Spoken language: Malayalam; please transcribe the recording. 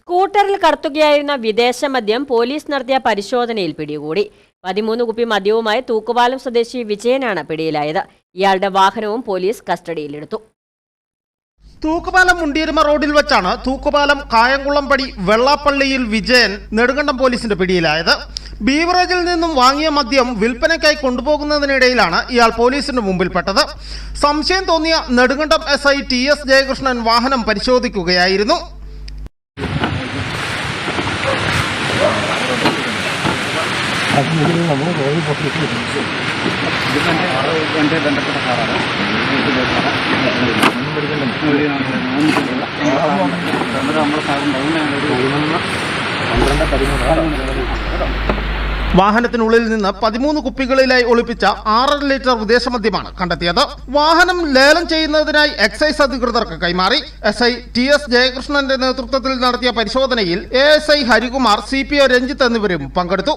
സ്കൂട്ടറിൽ കടത്തുകയായിരുന്ന വിദേശ മദ്യം പോലീസ് നടത്തിയ പരിശോധനയിൽ പിടികൂടി. പതിമൂന്ന് കുപ്പി മദ്യവുമായി തൂക്കുപാലം സ്വദേശി വിജയനാണ് പിടിയിലായത്. ഇയാളുടെ വാഹനവും പോലീസ് കസ്റ്റഡിയിലെടുത്തു. തൂക്കുപാലം മുണ്ടിയിരുമ റോഡിൽ വെച്ചാണ് തൂക്കുപാലം കായംകുളംപടി വെള്ളാപ്പള്ളിയിൽ വിജയൻ നെടുങ്കണ്ടം പോലീസിന്റെ പിടിയിലായത്. ബീവറേജിൽ നിന്നും വാങ്ങിയ മദ്യം വിൽപ്പനയ്ക്കായി കൊണ്ടുപോകുന്നതിനിടയിലാണ് ഇയാൾ പോലീസിന്റെ മുമ്പിൽപ്പെട്ടത്. സംശയം തോന്നിയ Nedumkandam S I T S Jayakrishnan വാഹനം പരിശോധിക്കുകയായിരുന്നു. വാഹനത്തിനുള്ളിൽ നിന്ന് പതിമൂന്ന് കുപ്പികളിലായി ഒളിപ്പിച്ച ആറര ലിറ്റർ വിദേശ മദ്യമാണ് കണ്ടെത്തിയത്. വാഹനം ലേലം ചെയ്യുന്നതിനായി എക്സൈസ് അധികൃതർക്ക് കൈമാറി. എസ് ഐ ടി എസ് ജയകൃഷ്ണന്റെ നേതൃത്വത്തിൽ നടത്തിയ പരിശോധനയിൽ A S I Harikumar C P O Ranjith എന്നിവരും പങ്കെടുത്തു.